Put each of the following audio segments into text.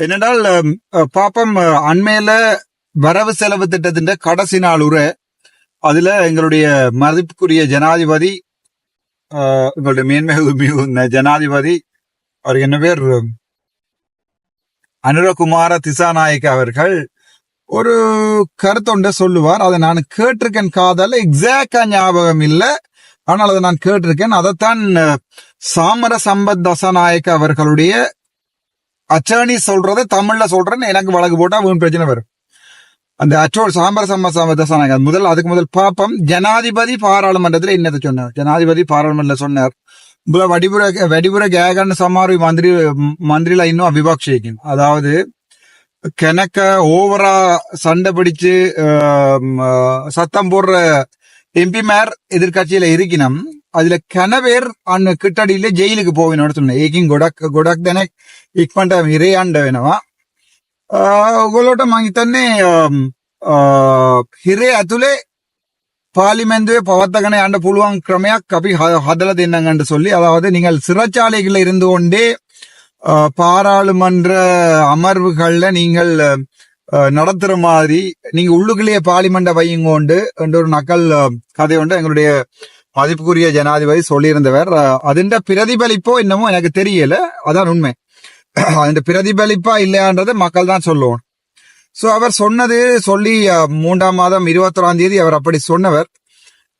என்னென்றால் பாப்பம் அண்மையில வரவு செலவு திட்டத்தின் கடைசி நாள் உரை அதுல எங்களுடைய மதிப்புக்குரிய ஜனாதிபதி எங்களுடைய மேன்மிகு ஜனாதிபதி அவர் என்ன பேர்? அனுரகுமார திசாநாயக் அவர்கள் ஒரு கருத்தொண்ட சொல்லுவார். அதை நான் கேட்டிருக்கேன் காதல எக்ஸாக்டா ஞாபகம் இல்லை. ஆனால் அதை நான் கேட்டிருக்கேன். அதைத்தான் சாமர சம்பத் தசாநாயக் அவர்களுடைய அச்சர்னி சொல்றதை தமிழ்ல சொல்றேன்னு எனக்கு வழக்கு போட்டா வீண் பிரச்சனை வரும். அந்த அச்சோல் சாம்பர சம்பத் முதல் அதுக்கு முதல் பாப்பம் ஜனாதிபதி பாராளுமன்றத்தில் என்னத்தை சொன்னார். ஜனாதிபதி பாராளுமன்றத்தில் சொன்னார். வடிபுர வடிபுர கேகன் சமாரி மந்திரி மந்திரில இன்னும் அவிபாக்ஷிக்கும். அதாவது கிணக்க ஓவரா சண்டை பிடிச்சு சத்தம் போடுற எம்பி மேர் எதிர்கட்சியில இருக்கணும். அதுல கனவேர் அண்ணு கிட்டடியில ஜெயிலுக்கு போவினோட நடத்தணும் ஏகிங் குடக் குடக் தானே இக் பண்ற இரே ஆண்ட வேணவா ಒಗೊಲೋಟ ಮಾಗಿತಾನೆ ಹಿರೇ ಅತುಲೆ பார்லிமெந்துவே பவர்த்தகனை ஆண்ட புழுவாங் கிரமையா கபி ஹதல தின்னங்கன்னு சொல்லி அதாவது நீங்கள் சிறைச்சாலைகளில் இருந்து கொண்டே பாராளுமன்ற அமர்வுகளில் நீங்கள் நடத்துற மாதிரி நீங்க உள்ளுக்குள்ளேயே பார்லிமெண்ட வையுங்க உண்டு என்ற ஒரு நக்கல் கதை உண்டு எங்களுடைய மதிப்புக்குரிய ஜனாதிபதி சொல்லியிருந்தவர். அதன் அதிண்ட பிரதிபலிப்போ என்னமோ எனக்கு தெரியல. அதான் உண்மை. அந்த பிரதிபலிப்பா இல்லையான்றதை மக்கள் தான் சொல்லுவோம். ஸோ அவர் சொன்னது சொல்லி மூன்றாம் மாதம் இருபத்தொராம் தேதி அவர் அப்படி சொன்னவர்.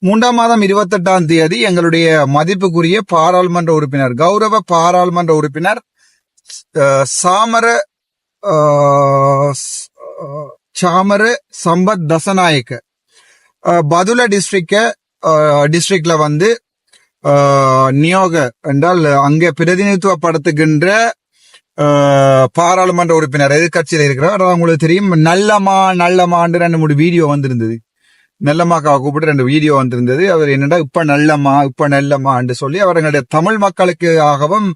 மூன்றாம் மாதம் இருபத்தெட்டாம் தேதி எங்களுடைய மதிப்புக்குரிய பாராளுமன்ற உறுப்பினர் கௌரவ பாராளுமன்ற உறுப்பினர் சாமர சாமர சம்பத் தசநாயக்க பதுல டிஸ்ட்ரிக்ட டிஸ்ட்ரிக்ட்ல வந்து நியோக என்றால் அங்கே பிரதிநிதித்துவப்படுத்துகின்ற பாராளுமன்ற உறுப்பினர் எதிர்கட்சியில் இருக்கிறார். உங்களுக்கு தெரியும் நல்லமா நல்லமான்னு ரெண்டு மூணு வீடியோ வந்திருந்தது. நல்லம்மாக்காவை கூப்பிட்டு ரெண்டு வீடியோ வந்திருந்தது. அவர் என்னடா இப்ப நல்லம்மா இப்ப நல்லம்மான்னு சொல்லி அவர்களுடைய தமிழ் மக்களுக்கு ஆகவும்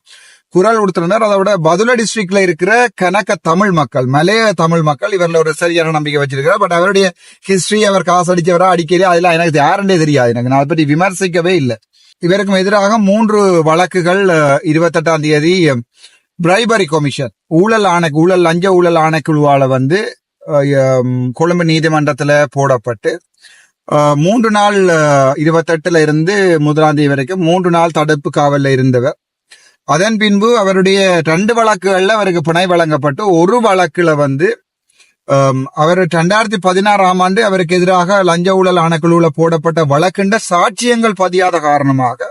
குரல் கொடுத்துருந்தார். அதை விட பதுல டிஸ்ட்ரிக்ட்ல இருக்கிற கணக்க தமிழ் மக்கள் மலைய தமிழ் மக்கள் இவரில் ஒரு சரியான நம்பிக்கை வச்சிருக்கிறார். பட் அவருடைய ஹிஸ்டரி அவர் காசு அடிச்சவரா அடிக்கடி அதெல்லாம் எனக்கு யாருன்னே தெரியாது எனக்கு. நான் அதை பற்றி விமர்சிக்கவே இல்லை. இவருக்கும் எதிராக மூன்று வழக்குகள் இருபத்தெட்டாம் தேதி பிரைபரி கமிஷன் ஊழல் ஆணை ஊழல் லஞ்ச ஊழல் ஆணைக்குழுவால வந்து கொழும்பு நீதிமன்றத்துல போடப்பட்டு மூன்று நாள் இருபத்தெட்டுல இருந்து முதலாம் தேதி வரைக்கும் மூன்று நாள் தடுப்பு காவல்ல இருந்தவர். அதன் பின்பு அவருடைய ரெண்டு வழக்குகள்ல அவருக்கு பிணை வழங்கப்பட்டு ஒரு வழக்குல வந்து அவர் ரெண்டாயிரத்தி பதினாறாம் ஆண்டு அவருக்கு எதிராக லஞ்ச ஊழல் ஆணைக்குழுல போடப்பட்ட வழக்குண்ட சாட்சியங்கள் பதியாத காரணமாக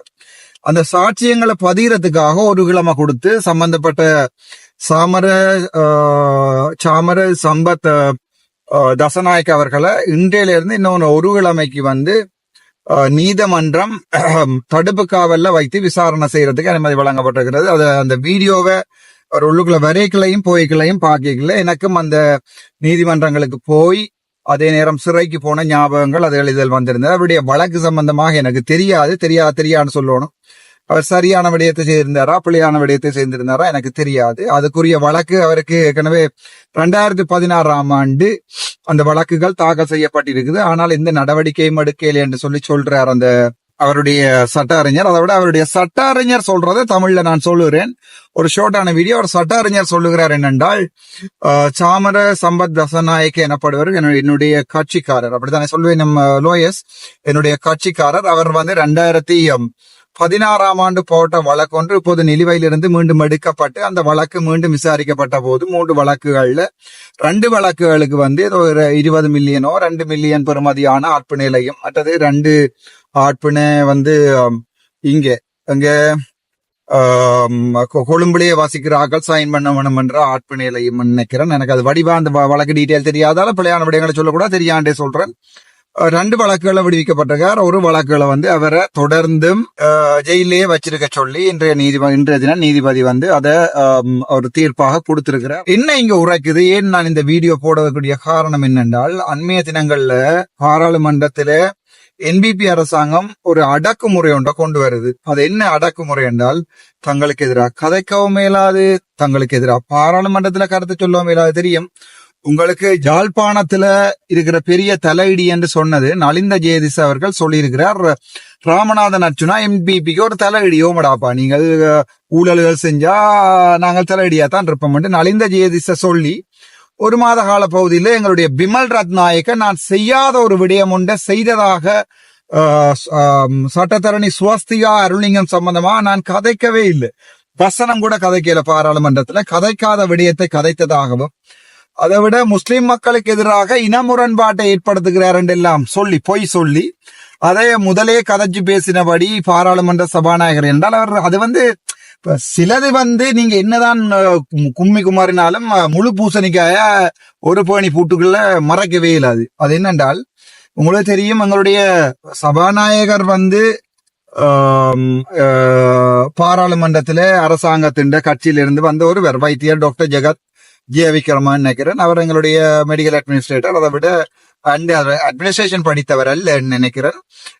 அந்த சாட்சியங்களை பதிகிறதுக்காக ஒரு கிழமை கொடுத்து சம்பந்தப்பட்ட சாமர சாமர சம்பத் தசநாயக் அவர்களை இன்றையிலிருந்து இன்னொன்று ஒரு கிழமைக்கு வந்து நீதிமன்றம் தடுப்பு காவல்ல வைத்து விசாரணை செய்யறதுக்கு அனுமதி வழங்கப்பட்டிருக்கிறது. அது அந்த வீடியோவை ஒரு உள்ளுக்குள்ள வரைக்கலையும் போய்க்கலையும் பார்க்கல எனக்கும் அந்த நீதிமன்றங்களுக்கு போய் அதே நேரம் சிறைக்கு போன ஞாபகங்கள் அது எழுதல் வந்திருந்தது. அவருடைய வழக்கு சம்பந்தமாக எனக்கு தெரியாது. தெரியாது தெரியான்னு சொல்லணும். அவர் சரியான விடயத்தை செய்திருந்தாரா பிள்ளையான விடயத்தை செய்திருந்தாரா எனக்கு தெரியாது. அதுக்குரிய வழக்கு அவருக்கு ஏற்கனவே ரெண்டாயிரத்தி பதினாறாம் ஆண்டு அந்த வழக்குகள் தாக்கல் செய்யப்பட்டிருக்குது. ஆனால் எந்த நடவடிக்கையும் எடுக்கல என்று சொல்லி சொல்றார் அந்த அவருடைய சட்ட அறிஞர் அதை விட அவருடைய சட்ட அறிஞர் சொல்றதை தமிழ்ல நான் சொல்லுகிறேன். ஒரு ஷார்ட்டான வீடியோ ஒரு சட்ட அறிஞர் சொல்லுகிறார் என்னென்றால் சாமர சம்பத் தசநாயக்க எனப்படுவர். என்னுடைய- கட்சிக்காரர். அப்படித்தானே சொல்லுவேன் நம்ம லோயஸ். என்னுடைய கட்சிக்காரர். அவர் வந்து ரெண்டாயிரத்தி பதினாறாம் ஆண்டு போட்ட வழக்கு ஒன்று இப்போது நிலுவையிலிருந்து மீண்டும் எடுக்கப்பட்டு அந்த வழக்கு மீண்டும் விசாரிக்கப்பட்ட போது மூன்று வழக்குகள்ல ரெண்டு வழக்குகளுக்கு வந்து ஏதோ ஒரு இருபது மில்லியனோ ரெண்டு மில்லியன் பெறுமதியான ஆட்பிணையிலையும் மற்றது ரெண்டு ஆட்பினை வந்து இங்கே அங்கே கொழும்புலேயே ஆம், சைன் பண்ண வேணும் என்ற நிலையம் நினைக்கிறேன். எனக்கு அது வடிவா அந்த வழக்கு டீட்டெயில் தெரியாதால பிள்ளையான விடயங்களை சொல்லக்கூடாது தெரியாண்டே சொல்றேன். ரெண்டு வழக்குகளை விடுவிக்கப்பட்டிருக்கார். ஒரு வழக்குகளை வந்து அவரை தொடர்ந்தும் அஹ், வச்சிருக்க சொல்லி இன்றைய நீதிபதி இன்றைய தினம் நீதிபதி வந்து அதை ஒரு தீர்ப்பாக கொடுத்திருக்கிறார். என்ன இங்க உரைக்குது? ஏன் நான் இந்த வீடியோ போடக்கூடிய காரணம் என்னென்றால் அண்மைய தினங்கள்ல பாராளுமன்றத்தில என்பிபி அரசாங்கம் ஒரு அடக்குமுறை ஒன்றை கொண்டு வருது. அது என்ன அடக்குமுறை என்றால் தங்களுக்கு எதிராக கதைக்கவும் மேலாது தங்களுக்கு எதிராக பாராளுமன்றத்துல கருத்து சொல்லவும் மேலாது தெரியும்? உங்களுக்கு ஜாழ்ப்பாணத்துல இருக்கிற பெரிய தலையிடி என்று சொன்னது நலிந்த ஜெயதிஸ் அவர்கள் சொல்லியிருக்கிறார். ராமநாதன் அர்ச்சுனா எம்பிபிக்கு ஒரு தலையிடி. ஓமடாப்பா நீங்கள் ஊழல்கள் செஞ்சா நாங்கள் தலையிடியா தான் இருப்போம் என்று நலிந்த ஜெயதிச சொல்லி ஒரு மாத கால பகுதியில் எங்களுடைய பிமல் ரத்நாயக்க நான் செய்யாத ஒரு விடயம் ஒன்றை செய்ததாக சட்டத்தரணி சுவஸ்திகா அருளிங்கம் சம்பந்தமா நான் கதைக்கவே இல்லை. வசனம் கூட கதைக்கல பாராளுமன்றத்துல கதைக்காத விடயத்தை கதைத்ததாகவும் அதை விட முஸ்லிம் மக்களுக்கு எதிராக இன முரண்பாட்டை ஏற்படுத்துகிறார் என்றெல்லாம் சொல்லி பொய் சொல்லி அதை முதலே கதைச்சு பேசினபடி பாராளுமன்ற சபாநாயகர் என்றால் அவர் அது வந்து சிலது வந்து நீங்க என்னதான் கும்மி குமாரினாலும் முழு பூசணிக்காய ஒரு பேணி பூட்டுக்குள்ள மறக்கவே இல்லாது அது என்னென்றால் உங்களுக்கு தெரியும் எங்களுடைய சபாநாயகர் வந்து பாராளுமன்றத்தில் அரசாங்கத்தின் கட்சியிலிருந்து வந்த ஒரு வைத்தியர் டாக்டர் ஜெகத் ஜீவிக்கிறோமா நினைக்கிறேன். அவர் எங்களுடைய மெடிக்கல் அட்மினிஸ்ட்ரேட்டர் அதை விட அட்மினிஸ்ட்ரேஷன் படித்தவர் அல்ல நினைக்கிறேன்.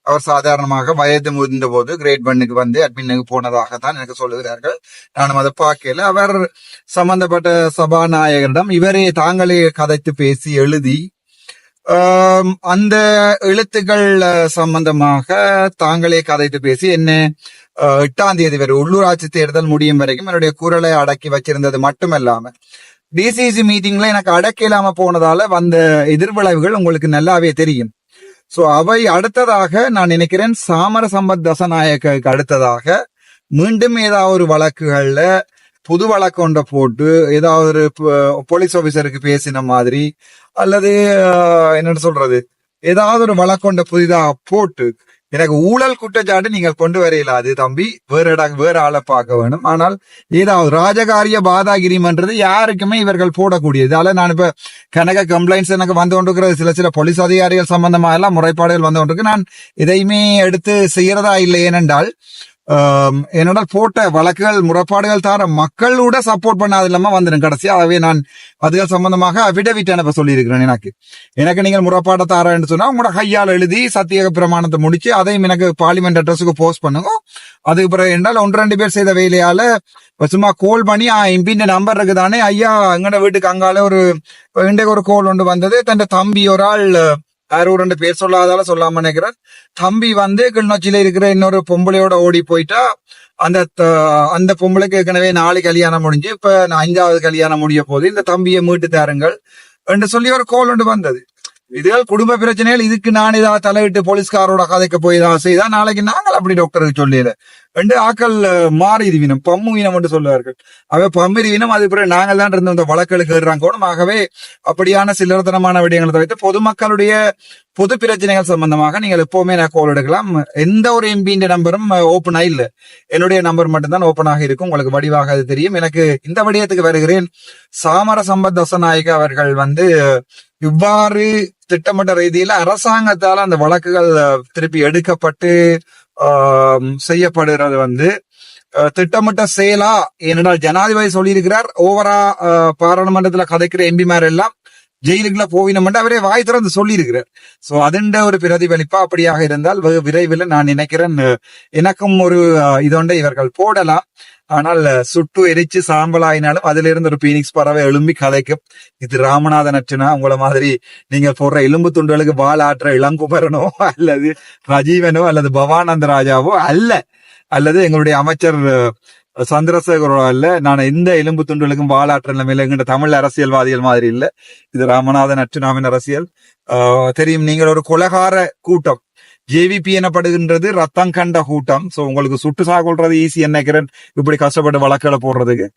அவர் சாதாரணமாக வயது முதிர்ந்த போது கிரேட் பண்ணுக்கு வந்து அட்மினுக்கு போனதாக தான் எனக்கு சொல்லுகிறார்கள். நானும் அதை பார்க்கல. அவர் சம்பந்தப்பட்ட சபாநாயகரிடம் இவரே தாங்களே கதைத்து பேசி எழுதி அந்த எழுத்துக்கள் சம்பந்தமாக தாங்களே கதைத்து பேசி என்ன எட்டாம் தேதி வரை உள்ளூராட்சி தேர்தல் முடியும் வரைக்கும் என்னுடைய குரலை அடக்கி வச்சிருந்தது மட்டுமல்லாம டிசிசி மீட்டிங்ல எனக்கு அடக்க இல்லாம போனதால வந்த எதிர்விளைவுகள் உங்களுக்கு நல்லாவே தெரியும். சோ அவை அடுத்ததாக நான் நினைக்கிறேன் சாமர சம்பத் தசநாயக்கு அடுத்ததாக மீண்டும் ஏதாவது ஒரு வழக்குகள்ல புது வழக்கு ஒன்றை போட்டு ஏதாவது ஒரு போலீஸ் ஆபீசருக்கு பேசின மாதிரி அல்லது ஆஹ், சொல்றது? ஏதாவது ஒரு வழக்கொண்ட புதிதாக போட்டு எனக்கு ஊழல் குற்றச்சாட்டு நீங்கள் கொண்டு வரையிலாது தம்பி. வேற இடம் வேற ஆளை பார்க்க வேணும். ஆனால் ஏதாவது ராஜகாரிய பாதாகிரிமன்றது யாருக்குமே இவர்கள் போடக்கூடியது. அதால நான் இப்ப கனக கம்ப்ளைண்ட்ஸ் எனக்கு வந்து கொண்டிருக்கிறது. சில சில போலீஸ் அதிகாரிகள் சம்பந்தமா எல்லாம் முறைப்பாடுகள் வந்து கொண்டிருக்கு. நான் இதையுமே எடுத்து செய்யறதா இல்லை ஏனென்றால் ஆம், என்னோட போட்ட வழக்குகள் முறைப்பாடுகள் தர மக்களோட சப்போர்ட் பண்ணாது இல்லாம வந்துடும் கடைசியா அவே நான் அதுகள் சம்பந்தமாக அபிடவிட் அனுப்ப சொல்லியிருக்கிறேன் எனக்கு. எனக்கு நீங்கள் முறைப்பாட்டை தாரேன்னு சொன்னா உங்களோட கையால் எழுதி சத்திய பிரமாணத்தை முடிச்சு அதையும் எனக்கு பார்லிமெண்ட் அட்ரஸுக்கு போஸ்ட் பண்ணுங்க. அதுக்கு பிறகு என்றால் ஒன்று ரெண்டு பேர் செய்த வேலையால சும்மா கோல் பண்ணி எம்பின் நம்பர் இருக்குதானே? ஐயா எங்கட வீட்டுக்கு அங்கால ஒரு இன்றைக்கு ஒரு கோல் ஒன்று வந்தது. தன் தம்பி ஒரு ஆள் யாரும் ரெண்டு பேர் சொல்லாதால சொல்லாம நினைக்கிறேன் தம்பி வந்து கிளிநொச்சியில இருக்கிற இன்னொரு பொம்பளையோட ஓடி போயிட்டா அந்த த- அந்த பொம்பளைக்கு ஏற்கனவே நாலு கல்யாணம் முடிஞ்சு இப்ப நான் அஞ்சாவது கல்யாணம் முடிய போது இந்த தம்பியை மீட்டு தாருங்கள் என்று சொல்லி ஒரு கோல் ஒன்று வந்தது. இதுகள் குடும்ப பிரச்சனைகள் இதுக்கு நான் ஏதாவது தலையிட்டு போலீஸ்காரோட கதைக்கு போய் ஏதாவது செய்தா நாளைக்கு நாங்கள் அப்படி டாக்டருக்கு சொல்லல ரெண்டு ஆக்கள் அஹ், மாறி பம்மு வீனம் என்று சொல்லுவார்கள். அவை பம்மிரிவினம் அது பிறகு நாங்கள் தான் இருந்த இந்த வழக்குகளுக்கு ஏறுறாங்க கூட ஆகவே அப்படியான சில்லறத்தனமான விடயங்களை தவிர்த்து பொதுமக்களுடைய பொது பிரச்சனைகள் சம்பந்தமாக நீங்கள் எப்பவுமே நான் கோல் எடுக்கலாம். எந்த ஒரு எம்பியின் நம்பரும் ஓப்பனாக இல்லை. என்னுடைய நம்பர் மட்டும்தான் ஓப்பனாக இருக்கும். உங்களுக்கு வடிவாக அது தெரியும். எனக்கு இந்த வடிவத்துக்கு வருகிறேன். சாமர சம்பத் தசநாயக அவர்கள் வந்து இவ்வாறு திட்டமிட்ட ரீதியில அரசாங்கத்தால அந்த வழக்குகள் திருப்பி எடுக்கப்பட்டு செய்யப்படுகிறது வந்து திட்டமிட்ட செயலா ஏனென்றால் ஜனாதிபதி சொல்லியிருக்கிறார் ஓவரா பாராளுமன்றத்தில் பாராளுமன்றத்துல கதைக்கிற எம்பிமார் எல்லாம் ஜெயிலுக்குள்ள போவினமெண்டு அவரே வாய் திறந்து சொல்லியிருக்கிறார். சோ அதுண்ட ஒரு பிரதிபலிப்பா அப்படியாக இருந்தால் வெகு விரைவில் நான் நினைக்கிறேன் எனக்கும் ஒரு அஹ், இதொண்டை இவர்கள் போடலாம். ஆனால் சுட்டு எரிச்சு சாம்பலாயினாலும் அதுல இருந்து ஒரு பீனிக்ஸ் பறவை எழும்பி கலைக்கும். இது ராமநாதன் அச்சுனா உங்களை மாதிரி நீங்க போடுற எலும்பு துண்டுகளுக்கு வால் ஆற்ற இளங்குமரனோ அல்லது ரஜீவனோ அல்லது பவானந்த ராஜாவோ அல்ல. அல்லது எங்களுடைய அமைச்சர் சந்திரசேகரோட இல்ல நான் எந்த எலும்பு துண்டுகளுக்கும் வாலாற்ற நிலைமையில எங்கிட்ட தமிழ் அரசியல்வாதிகள் மாதிரி இல்ல. இது ராமநாதன் அச்சுனாவின் அரசியல். ஆஹ் தெரியும் நீங்கள் ஒரு கொலகார கூட்டம். ஜேவிபி எனப்படுகின்றது ரத்தம் கண்ட கூட்டம். சோ உங்களுக்கு சுட்டு சாகொள்றது ஈஸி நினைக்கிறேன் இப்படி கஷ்டப்பட்டு வழக்குகளை போடுறதுக்கு.